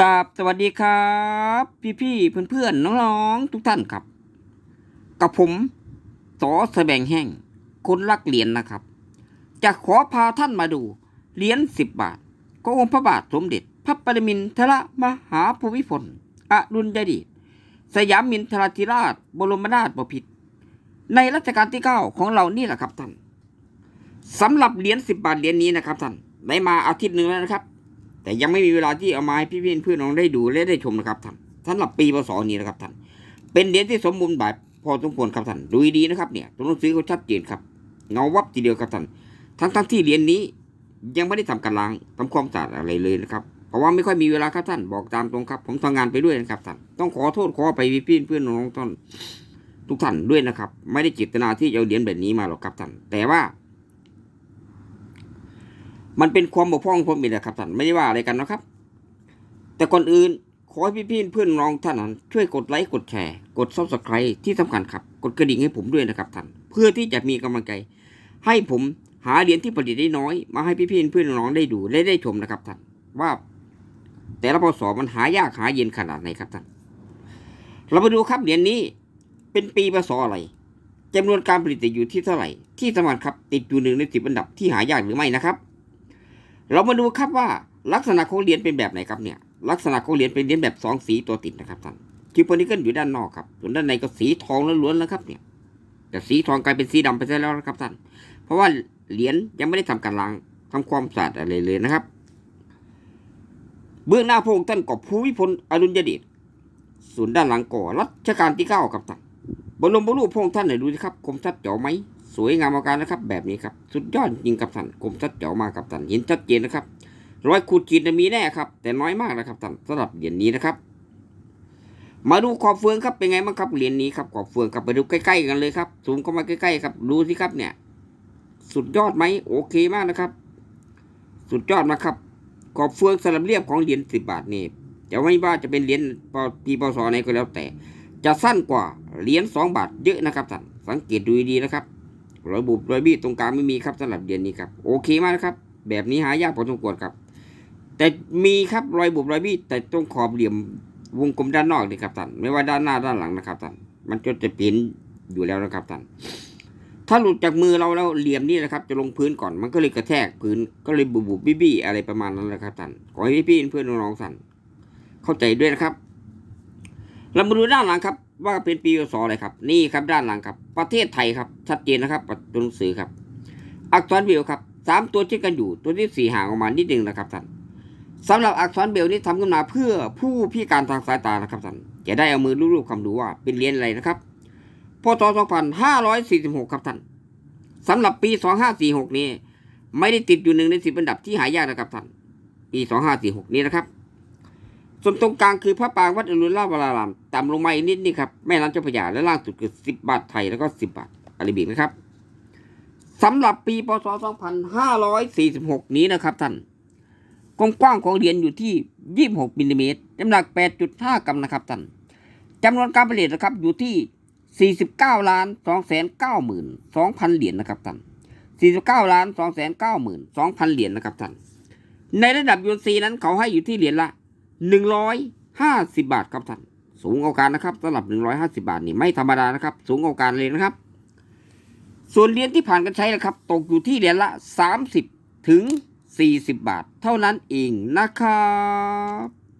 กราบสวัสดีครับ พี่พี่เพื่อนเพื่อนน้องๆทุกท่านครับ กับผมสอแสบงแห้งคนรักเหรียญนะครับ จะขอพาท่านมาดูเหรียญสิบบาทขององค์พระบาทสมเด็จ พระปรมินทรมหาภูมิพลอดุลยเดชสยามมินทราธิราช บรมนาถบพิตรในรัชกาลที่เก้าของเรานี่แหละครับท่านสำหรับเหรียญสิบบาทเหรียญนี้นะครับท่านได้มาอาทิตย์หนึ่งแล้วนะครับ แต่ยังไม่มีเวลาที่เอามาให้พี่พี่เพื่อนน้องได้ดูและได้ชมนะครับท่านสำหรับปีพศนี้นะครับท่านเป็นเหรียญที่สมบูรณ์แบบพอสมควรครับท่านดูดีนะครับเนี่ยตัวหนังสือเขาชัดเจนครับเงาวับทีเดียวครับท่านทั้งทั้งที่เหรียญนี้ยังไม่ได้ทำการล้างทำความสะอาดอะไรเลยนะครับเพราะว่าไม่ค่อยมีเวลาครับท่านบอกตามตรงครับ ผมทำงานไปด้วยนะครับท่านต้องขอโทษขอไปพี่พี่เพื่อนน้องท่านทุกท่านด้วยนะครับ ไม่ได้เจตนาที่จะเอาเหรียญแบบนี้มาหรอกครับท่านแต่ว่า มันเป็นความบกพร่องผมเองนะครับท่านไม่ได้ว่าอะไรกันนะครับ แต่ก่อนอื่นขอให้พี่ๆเพื่อนน้องท่านนั้นช่วยกดไลค์กดแชร์ กดซับสไครต์ที่สำคัญครับกดกระดิ่งให้ผมด้วยนะครับท่านเพื่อที่จะมีกำลังใจ ให้ผมหาเหรียญที่ผลิตได้น้อย มาให้พี่ๆเพื่อนน้องได้ดูและได้ชมนะครับท่านว่า แต่ละพศมันหายากหาเย็นขนาดไหนครับท่านเรามาดูครับเหรียญนี้เป็นปีพศอะไรจำนวนการผลิตอยู่ที่เท่าไหร่ ที่สำคัญครับติดอยู่หนึ่งในสิบอันดับที่หายากหรือไม่นะครับ เรามาดูครับว่าลักษณะของเหรียญเป็นแบบไหนครับเนี่ยลักษณะของเหรียญเป็นเหรียญแบบสองสีตัวติดนะครับท่านคิวโพนิเกิลอยู่ด้านนอกครับส่วนด้านในก็สีทองล้วนๆแล้วครับเนี่ยแต่สีทองกลายเป็นสีดำไปซะแล้วนะครับท่านเพราะว่าเหรียญยังไม่ได้ทำการล้างทำความสะอาดอะไรเลยนะครับ เบื้องหน้าพระองค์ท่านก็ภูมิพลอดุลยเดชส่วนด้านหลังก็รัชกาลที่เก้าครับท่านบรมบรูปพระองค์ท่านเนี่ยดูสิครับคมชัดเจ๋อไหม สวยงามอาการนะครับ แบบนี้ครับสุดยอดจริงครับท่านคมชัดเจ๋อมากครับท่านเห็นชัดเจนนะครับรอยขูดขีดน่ะมีแน่ครับ แต่น้อยมากนะครับท่านสำหรับเหรียญนี้นะครับ มาดูขอบเฟืองครับเป็นไงบ้างครับเหรียญนี้ครับขอบเฟืองครับไปดูใกล้ๆกันเลยครับซูมเข้ามาใกล้ๆครับดูสิครับเนี่ย สุดยอดไหมโอเคมากนะครับ สุดยอดมากครับขอบเฟืองสลับเรียบของเหรียญสิบบาทนี่จะไม่ว่าจะเป็นเหรียญปีพศไหนก็แล้วแต่ จะสั้นกว่าเหรียญสองบาทเยอะนะครับท่านสังเกตดูดีนะครับ รอยบุบรอยบี้ตรงกลางไม่มีครับสำหรับเหรียญนี้ครับโอเคมากนะครับ แบบนี้หายากพอสมควรครับ แต่มีครับรอยบุบรอยบี้แต่ตรงขอบเหลี่ยมวงกลมด้านนอกนี่ครับท่านไม่ว่าด้านหน้าด้านหลังนะครับท่านมันก็จะเป็นอยู่แล้วนะครับท่านถ้าหลุดจากมือเราแล้วเหลี่ยมนี่นะครับ จะลงพื้นก่อนมันก็เลยกระแทกพื้นก็เลยบุบบุบบี้บี้อะไรประมาณนั้นแหละครับท่านขอให้พี่ๆเพื่อนน้องๆท่านเข้าใจด้วยนะครับเรามาดูด้านหลังครับ ว่าเป็นปีพศอะไรครับ นี่ครับด้านหลังครับ ประเทศไทยครับ ชัดเจนนะครับตัวหนังสือครับ อักษรเบลครับสามตัวที่กันอยู่ตัวที่สี่ห่างออกมานิดนึงนะครับท่านสำหรับอักษรเบลนี้ทำขึ้นมาเพื่อผู้พิการทางสายตานะครับท่านจะได้เอามือรูปๆคำดูว่าเป็นเหรียญอะไรนะครับพศ2546 ครับท่านสำหรับปี 2546 นี้ ไม่ได้ติดอยู่หนึ่งในสิบอันดับที่หายากนะครับท่านปี 2546 นี้นะครับ ส่วนตรงกลางคือพระปรางวัดอรุณราวรารามต่ำลงมาอีกนิดนี่ครับแม่น้ำเจ้าพระยาและล่างสุดคือสิบบาทไทยแล้วก็สิบบาทอาราบิกนะครับสำหรับปีพศ 2546 นี้นะครับท่านความกว้างของเหรียญอยู่ที่ 26มิลลิเมตรน้ำหนัก 8.5 กรัมนะครับท่านจำนวนการผลิตนะครับอยู่ที่ 49ล้าน2 9 2 0 0 0 เหรียญนะครับท่าน49ล้าน2 9 2 0 0 0 เหรียญนะครับท่านในระดับยูซีนั้นเขาให้อยู่ที่เหรียญละ หนึ่งร้อยห้าสิบาทครับท่านสูงเอาการนะครับสำหรับหนึ่งร้อยห้าสิบาทนี่ไม่ธรรมดานะครับ สูงเอาการเลยนะครับ ส่วนเหรียญที่ผ่านการใช้นะครับ ตกอยู่ที่เหรียญละสามสิบถึงสี่สิบบาท เท่านั้นเองนะครับ